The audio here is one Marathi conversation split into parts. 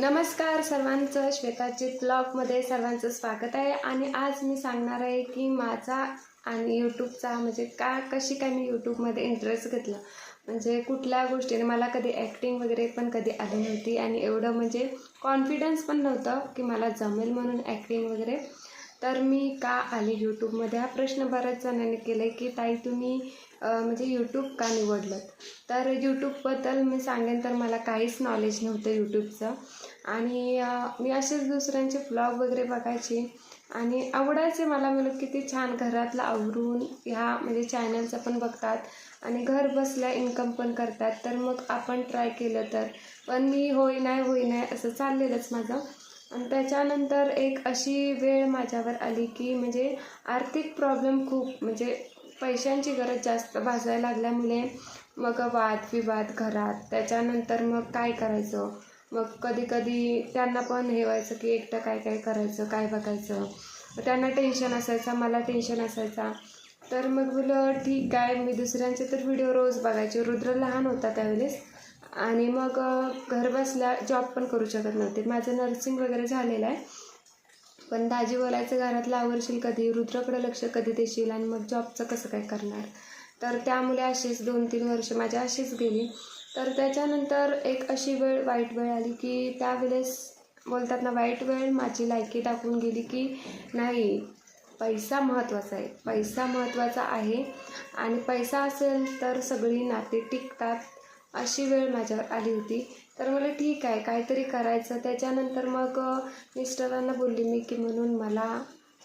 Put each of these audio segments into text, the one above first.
नमस्कार सर्वांचं श्वेताजी ब्लॉगमध्ये सर्वांचं स्वागत आहे. आणि आज मी सांगणार आहे की माझा आणि यूट्यूबचा म्हणजे का कशी काय मी यूट्यूबमध्ये इंटरेस्ट घेतला. म्हणजे कुठल्या गोष्टीने मला कधी ॲक्टिंग वगैरे पण कधी आली नव्हती आणि एवढं म्हणजे कॉन्फिडन्स पण नव्हतं की मला जमेल म्हणून ॲक्टिंग वगैरे. तर मी का आली यूट्यूबमध्ये हा प्रश्न बऱ्याच जणांनी केला आहे की ताई तुम्ही म्हणजे यूट्यूब का निवडलं तर यूट्यूबबद्दल मी सांगेन तर मला काहीच नॉलेज नव्हतं यूट्यूबचं आणि मी असेच दुसऱ्यांचे ब्लॉग वगैरे बघायचे. आणि आवडायचे मला मला किती छान घरातलं आवरून ह्या म्हणजे चॅनलचं पण बघतात आणि घर बसल्या इन्कम पण करतात. तर मग आपण ट्राय केलं तर. पण मी होई नाही होई नाही असं चाललेलंच माझं. आणि त्याच्यानंतर एक अशी वेळ माझ्यावर आली की म्हणजे आर्थिक प्रॉब्लेम खूप म्हणजे पैशांची गरज जास्त भासायला लागल्यामुळे मग वादविवाद घरात. त्याच्यानंतर मग काय करायचं? मग कधी कधी त्यांना पण हे व्हायचं की एकटं काय काय करायचं काय बघायचं. त्यांना टेन्शन असायचं मला टेन्शन असायचा. तर मग बोलं ठीक आहे मी दुसऱ्यांचे तर व्हिडिओ रोज बघायचे. रुद्र लहान होता त्यावेळेस. आणि मग घर बसल्या जॉब पण करू शकत नव्हते. माझं नर्सिंग वगैरे झालेलं आहे. पण दाजी बोलायचं घरातलं आवरशील कधी? रुद्राकडे लक्ष कधी देशील? आणि मग जॉबचं कसं काय करणार? तर त्यामुळे अशीच दोन तीन वर्ष माझ्या अशीच गेली. तर त्याच्यानंतर एक अशी वेळ वाईट वेळ आली की त्यावेळेस बोलतात ना वाईट वेळ माझी लायकी टाकून गेली की नाही पैसा महत्त्वाचा आहे. पैसा महत्त्वाचा आहे आणि पैसा असेल तर सगळी नाती टिकतात अशी वेळ माझ्यावर आली होती. तर मला ठीक आहे काहीतरी करायचं. त्याच्यानंतर मग मिस्टरांना बोलली मी की म्हणून मला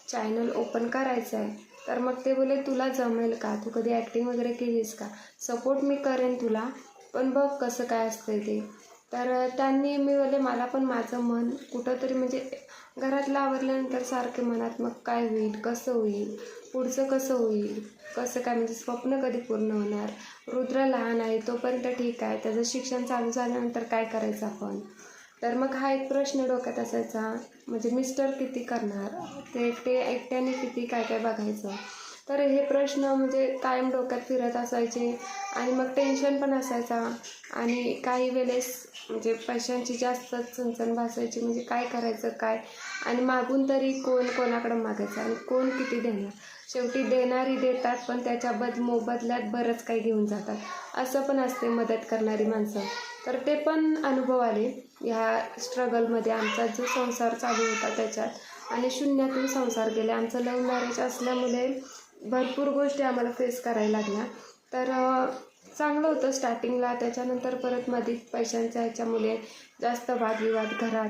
चॅनल ओपन करायचं आहे तर मग ते बोले तुला जमेल का? तू कधी ॲक्टिंग वगैरे केलीस का? सपोर्ट मी करेन तुला. पण बघ कसं काय असतं ते. तर त्यांनी मी मला पण माझं मन. कुठंतरी म्हणजे घरातलं आवरल्यानंतर सारखे मनात मग काय होईल कसं होईल पुढचं कसं होईल कसं काय? म्हणजे स्वप्न कधी पूर्ण होणार? रुद्र लहान आहे तोपर्यंत ठीक आहे. त्याचं शिक्षण चालू झाल्यानंतर काय करायचं आपण? तर मग हा एक प्रश्न डोक्यात असायचा म्हणजे मिस्टर किती करणार? ते एकटे एकट्याने किती काय काय बघायचं? तर हे प्रश्न म्हणजे कायम डोक्यात फिरत असायचे आणि मग टेन्शन पण असायचा. आणि काही वेळेस म्हणजे पैशांची जास्त चणचण भासायची म्हणजे काय करायचं काय? आणि मागून तरी कोण कोणाकडं मागायचं आणि कोण किती देणार? शेवटी देणारी देतात पण त्याच्या बद मोबदल्यात बरंच काही घेऊन जातात. असं पण असते मदत करणारी माणसं. तर ते पण अनुभव आले. ह्या स्ट्रगलमध्ये आमचा जो संसार चालू होता त्याच्यात. आणि शून्यातून संसार गेले. आमचं लव्ह मॅरेज असल्यामुळे भरपूर गोष्टी आम्हाला फेस करायला लागल्या. तर चांगलं होतं स्टार्टिंगला त्याच्यानंतर परत मध्ये पैशांच्या ह्याच्यामुळे जास्त वादविवाद घरात.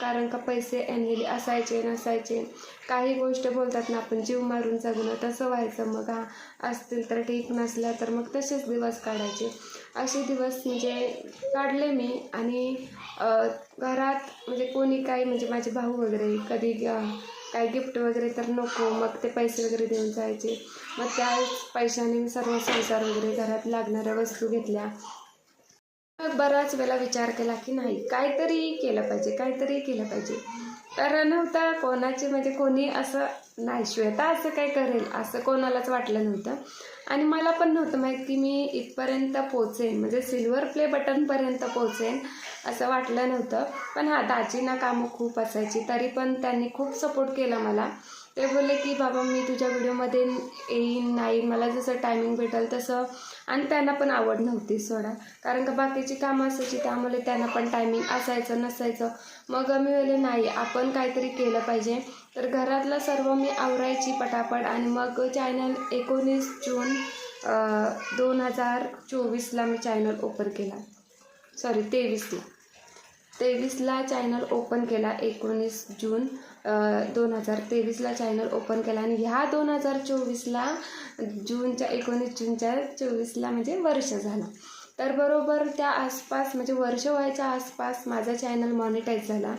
कारण का पैसे ॲन्युअली असायचे नसायचे. काही गोष्ट बोलतात ना आपण जीव मारून जगणं तसं व्हायचं. मग हा असतील तर ठीक नसल्या तर मग तसेच दिवस काढायचे. असे दिवस म्हणजे काढले मी आणि घरात म्हणजे कोणी काही म्हणजे माझे भाऊ वगैरे कधी काही काय गिफ्ट वगैरे तर नको. मग ते पैसे वगैरे देऊन जायचे. मग त्या पैशाने सर्व संसार वगैरे घरात लागणाऱ्या वस्तू घेतल्या. मग बराच वेळा विचार केला की नाही काहीतरी केलं पाहिजे काहीतरी केलं पाहिजे. तर नव्हतं कोणाचे म्हणजे कोणी असं नाही श्वेता असं काय करेल असं कोणालाच वाटलं नव्हतं. आणि मला पण नव्हतं माहीत की मी इथपर्यंत पोचेन म्हणजे सिल्वर प्ले बटनपर्यंत पोचेन असं वाटलं नव्हतं. पण हा दाजीना कामं खूप असायची तरी पण त्यांनी खूप सपोर्ट केला मला. ते बोलले की बाबा मी तुझ्या व्हिडिओमध्ये येईन नाही मला जसं टायमिंग भेटेल तसं आणि त्यांना पण आवड नव्हती सोडा. कारण का बाकीची कामं असायची त्यामुळे त्यांना पण टायमिंग असायचं नसायचं. मग मी वेळे नाही आपण काहीतरी केलं पाहिजे. तर घरातलं सर्व मी आवरायची पटापट आणि मग चॅनल एकोणीस जून दोन हजार चोवीसला मी चॅनल ओपन केला. सॉरी तेवीसला. तेवीसला चॅनल ओपन केला एकोणीस जून. दोन हजार तेवीसला चॅनल ओपन केला आणि ह्या दोन हजार चोवीसला जूनच्या एकोणीस जूनच्या चोवीसला म्हणजे वर्ष झालं. तर बरोबर त्या आसपास म्हणजे वर्ष व्हायच्या आसपास माझा चॅनल मॉनिटाईज झाला.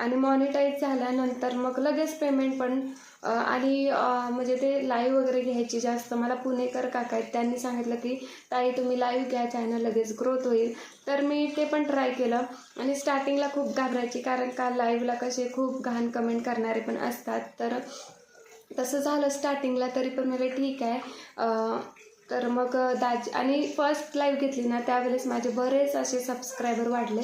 आणि मॉनिटाईज झाल्यानंतर मग लगेच पेमेंट पण आणि म्हणजे ते लाईव्ह वगैरे घ्यायची जास्त. मला पुणेकर काका आहेत त्यांनी सांगितलं की ताई तुम्ही लाईव्ह घ्या चॅनल लगेच ग्रोथ होईल. तर मी ते पण ट्राय केलं. आणि स्टार्टिंगला खूप घाबरायची कारण का लाईव्हला कसे खूप घाण कमेंट करणारे पण असतात. तर तसं झालं स्टार्टिंगला तरी पण मला ठीक आहे. तर मग दाज आणि फर्स्ट लाईव्ह घेतली ना त्यावेळेस माझे बरेच असे सबस्क्रायबर वाढले.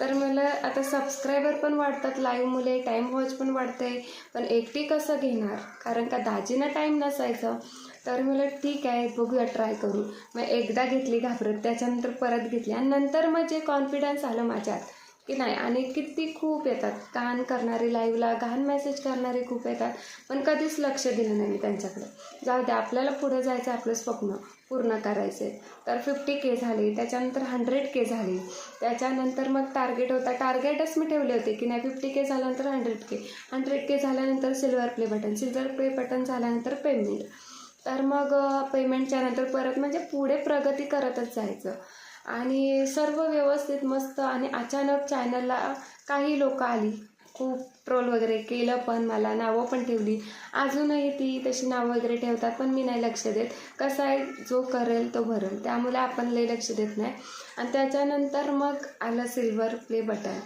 तर मला आता सबस्क्रायबर पण वाढतात लाईव्हमुळे टाईम वॉच पण वाढते पण एकटी कसं घेणार? कारण का दाजीना टाईम नसायचं. तर मला ठीक आहे बघूया ट्राय करू. मग एकदा घेतली घाबरत त्याच्यानंतर परत घेतली. आणि नंतर मग जे कॉन्फिडन्स आलं माझ्यात की नाही आणि किती खूप येतात. कान करणारे लाईव्हला घाण मेसेज करणारे खूप येतात. पण कधीच लक्ष दिलं नाही मी त्यांच्याकडे. जाऊ द्या आपल्याला पुढे जायचं आपलं स्वप्न पूर्ण करायचे तर फिफ्टी के झाले त्याच्यानंतर हंड्रेड के झाले. त्याच्यानंतर मग टार्गेट होता. टार्गेटच मी ठेवले होते की नाही फिफ्टी के झाल्यानंतर हंड्रेड के हंड्रेड के झाल्यानंतर silver play button silver play button झाल्यानंतर पेमेंट तर मग पेमेंटच्या नंतर परत म्हणजे पुढे प्रगती करतच जायचं. आणि सर्व व्यवस्थित मस्त. आणि अचानक चॅनलला काही लोक आली. खूप ट्रोल वगैरे केलं पण मला नावं पण ठेवली. अजूनही ती तशी नावं वगैरे ठेवतात पण मी नाही लक्ष देत. कसं आहे जो करेल तो भरेल. त्यामुळे आपण लई लक्ष देत नाही. आणि त्याच्यानंतर मग आलं सिल्वर प्ले बटन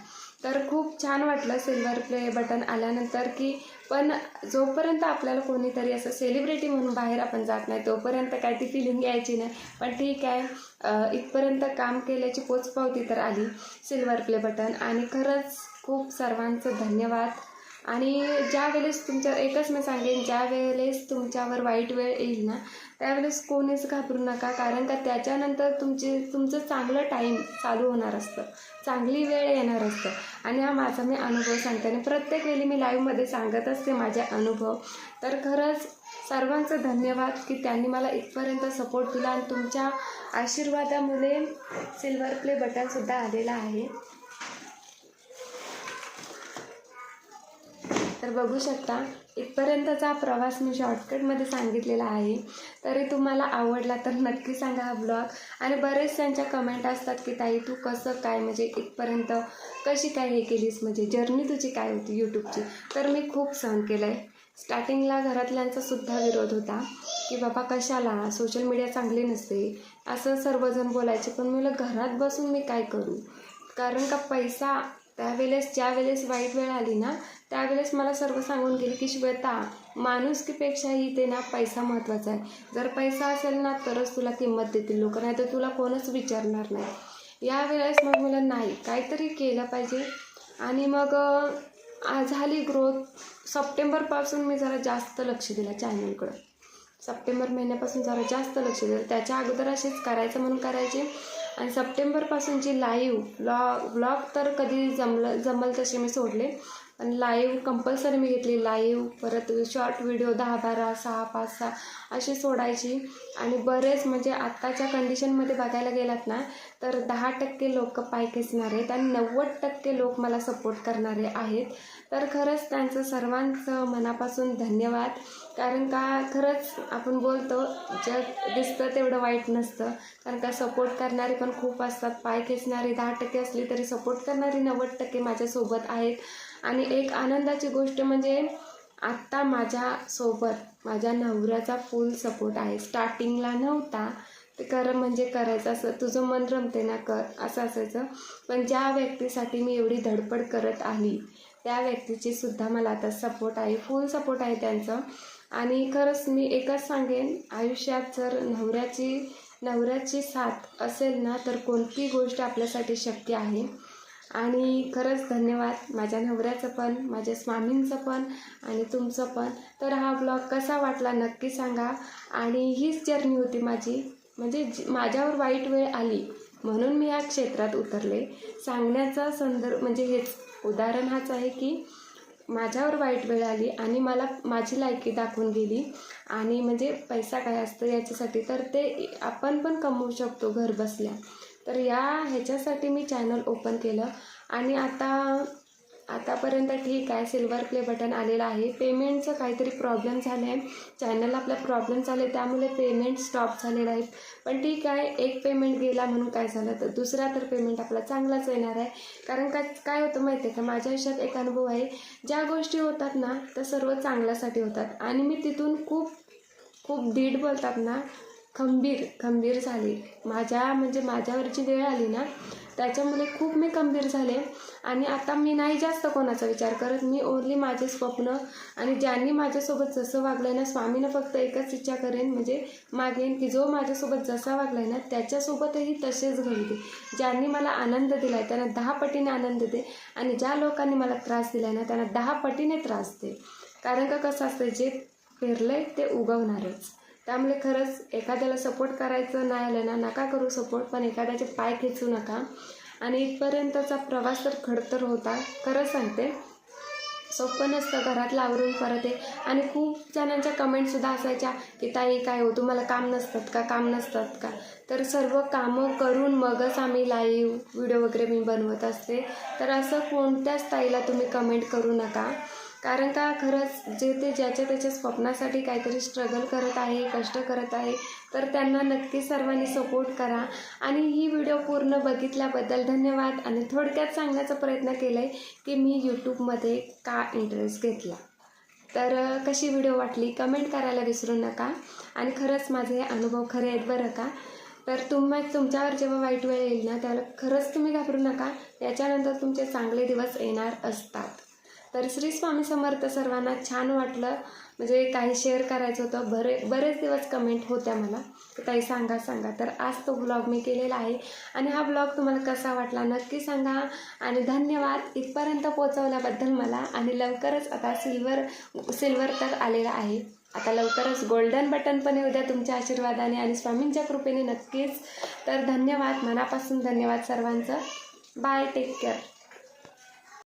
तर खूप छान वाटलं सिल्वर प्ले बटन आल्यानंतर की पण जोपर्यंत आपल्याला कोणीतरी असं सेलिब्रिटी म्हणून बाहेर आपण जात नाही तोपर्यंत काय ती फिलिंग यायची नाही. पण ठीक आहे इथपर्यंत काम केल्याची पोचपावती तर आली सिल्वर प्ले बटन आणि खरंच खूप सर्वांचं धन्यवाद. आणि ज्या वेळेस तुमच्या एकच मी सांगेन ज्या वेळेस तुमच्यावर वाईट वेळ येईल ना त्यावेळेस कोणीच घाबरू नका कारण का त्याच्यानंतर तुमचे तुमचं चांगलं टाईम चालू होणार असतं. चांगली वेळ येणार असतं. आणि हा माझा मी अनुभव सांगते. आणि प्रत्येक वेळी मी लाईव्हमध्ये सांगत असते माझे अनुभव. तर खरंच सर्वांचं धन्यवाद की त्यांनी मला इथपर्यंत सपोर्ट दिला. आणि तुमच्या आशीर्वादामुळे सिल्वर प्ले बटनसुद्धा आलेलं आहे. तर बघू शकता इथपर्यंतचा प्रवास मी शॉर्टकटमध्ये सांगितलेला आहे. तरी तुम्हाला आवडला तर नक्की सांगा हा ब्लॉग आणि बरेच त्यांच्या कमेंट असतात की ताई तू कसं काय म्हणजे इथपर्यंत कशी काय हे केलीस? म्हणजे जर्नी तुझी काय होती यूट्यूबची तर मी खूप सहन केलं आहे स्टार्टिंगला घरातल्यांचा सुद्धा विरोध होता की बाबा कशाला? सोशल मीडिया चांगली नसते. असं सर्वजण बोलायचे पण मला घरात बसून मी काय करू? कारण का पैसा त्यावेळेस ज्या वेळेस वाईट वेळ आली ना त्यावेळेस मला सर्व सांगून गेले की श्वेता माणुसकीपेक्षाही ते ना पैसा महत्त्वाचा आहे. जर पैसा असेल ना तरच तुला किंमत देतील लोक नाही तर तुला कोणच विचारणार नाही. यावेळेस मग मला नाही काहीतरी केलं पाहिजे. आणि मग झाली ग्रोथ सप्टेंबरपासून मी जरा जास्त लक्ष दिलं चॅनलकडं सप्टेंबर महिन्यापासून जरा जास्त लक्ष दिलं. त्याच्या अगोदर असेच करायचं म्हणून करायचे. आणि सप्टेंबरपासूनची लाईव्ह ब्लॉग ब्लॉग तर कधी जमलं जमल तसे मी सोडले. आणि लाईव्ह कंपल्सरी मी घेतली. लाईव्ह परत शॉर्ट व्हिडिओ दहा बारा सहा पाच सहा अशी सोडायची. आणि बरेच म्हणजे आत्ताच्या कंडिशनमध्ये बघायला गेलात ना तर दहा टक्के लोक पाय खेचणारे आहेत आणि नव्वद टक्के लोक मला सपोर्ट करणारे आहेत. तर खरंच त्यांचं सर्वांचं मनापासून धन्यवाद. कारण का खरंच आपण बोलतो जग दिसतं तेवढं वाईट नसतं. कारण का सपोर्ट करणारे पण खूप असतात. पाय खेचणारे दहा टक्के असली तरी सपोर्ट करणारी नव्वद टक्के माझ्यासोबत आहेत. आणि एक आनंदाची गोष्ट म्हणजे आत्ता माझ्यासोबत माझ्या नवऱ्याचा फुल सपोर्ट आहे. स्टार्टिंगला नव्हता ते कर म्हणजे करायचं असं तुझं मन रमते ना कर असं असायचं. पण ज्या व्यक्तीसाठी मी एवढी धडपड करत आली त्या व्यक्तीची सुद्धा मला आता सपोर्ट आहे फुल सपोर्ट आहे त्यांचं. आणि खरंच मी एकच सांगेन आयुष्यात जर नवऱ्याची नवऱ्याची साथ असेल ना तर कोणती गोष्ट आपल्यासाठी शक्य आहे? आणि खरंच धन्यवाद. माझ्या नवऱ्याचं पण माझ्या स्वामींचं पण आणि तुमचं पण. तर हा ब्लॉग कसा वाटला नक्की सांगा. आणि हीच जर्नी होती माझी. म्हणजे माझ्यावर वाईट वेळ आली म्हणून मी या क्षेत्रात उतरले. सांगण्याचा संदर्भ म्हणजे हेच उदाहरण हाच आहे की माझ्यावर वाईट वेळ आली आणि मला माझी लायकी दाखवून गेली. आणि म्हणजे पैसा काय असतो याच्यासाठी तर ते आपण पण कमवू शकतो घर बसल्या तर या ह्याच्यासाठी मी चॅनल ओपन केलं. आणि आता आतापर्यंत ठीक आहे सिल्वर प्ले बटन आलेलं आहे. पेमेंटचं काहीतरी प्रॉब्लेम झाले आहे चॅनलला आपला प्रॉब्लेम झाले त्यामुळे पेमेंट स्टॉप झालेलं आहे. पण ठीक आहे एक पेमेंट गेला म्हणून काय झालं? तर दुसरा तर पेमेंट आपला चांगलाच येणार आहे. कारण का काय होतं माहिती आहे का? माझ्या आयुष्यात एक अनुभव आहे. ज्या गोष्टी होतात ना त्या सर्व चांगल्यासाठी होतात. आणि मी तिथून खूप खूप धीट बोलतात ना खंबीर खंबीर झाली. माझ्या म्हणजे माझ्यावरची वेळ आली ना त्याच्यामुळे खूप मी खंबीर झाले. आणि आता मी नाही जास्त कोणाचा विचार करत. मी ओनली माझे स्वप्न आणि ज्यांनी माझ्यासोबत जसं वागलं ना स्वामीनं फक्त एकच इच्छा करेन म्हणजे मागेन की जो माझ्यासोबत जसा वागलाय ना त्याच्यासोबतही तसेच घडते ज्यांनी मला आनंद दिला आहे त्यांना दहा पटीने आनंद दे. आणि ज्या लोकांनी मला त्रास दिला आहे ना त्यांना दहा पटीने त्रास दे. कारण का कसं असतं जे पेरलंय ते उगवणारच. त्यामुळे खरंच एखाद्याला सपोर्ट करायचं नाही आलं ना नका करू सपोर्ट पण एखाद्याचे पाय खेचू नका. आणि इथपर्यंतचा प्रवास तर खडतर होता खरं सांगते. सोपं नसतं घरातलं आवरून परत आहे आणि खूप जणांच्या कमेंटसुद्धा असायच्या की ताई काय हो? तुम्हाला काम नसतात का? काम नसतात का? तर सर्व कामं करून मगच आम्ही लाईव्ह व्हिडिओ वगैरे मी बनवत असते. तर असं कोणत्याच ताईला तुम्ही कमेंट करू नका. कारण का खरंच जे ते ज्याच्या त्याच्या स्वप्नासाठी काहीतरी स्ट्रगल करत आहे कष्ट करत आहे तर त्यांना नक्की सर्वांनी सपोर्ट करा. आणि ही व्हिडिओ पूर्ण बघितल्याबद्दल धन्यवाद. आणि थोडक्यात सांगण्याचा प्रयत्न केला आहे की मी यूट्यूबमध्ये का इंटरेस्ट घेतला. तर कशी व्हिडिओ वाटली? कमेंट करायला विसरू नका. आणि खरंच माझे अनुभव खरे आहेत बरं का. तर तुम्हा तुमच्यावर जेव्हा वाईट वेळ येईल ना त्याला खरंच तुम्ही घाबरू नका. याच्यानंतर तुमचे चांगले दिवस येणार असतात. तर श्री स्वामी समर्थ सर्वांना छान वाटलं. म्हणजे काही शेअर करायचं होतं. बरे बरेच दिवस कमेंट होत्या मला. की ताई सांगा सांगा. तर आज तो ब्लॉग मी केलेला आहे. आणि हा ब्लॉग तुम्हाला कसा वाटला नक्की सांगा. आणि धन्यवाद इथपर्यंत पोचवल्याबद्दल मला. आणि लवकरच आता सिल्वर सिल्वर तर आलेला आहे. आता लवकरच गोल्डन बटन पण येऊ द्या तुमच्या आशीर्वादाने आणि स्वामींच्या कृपेने नक्कीच. तर धन्यवाद. मनापासून धन्यवाद सर्वांचं. Bye take care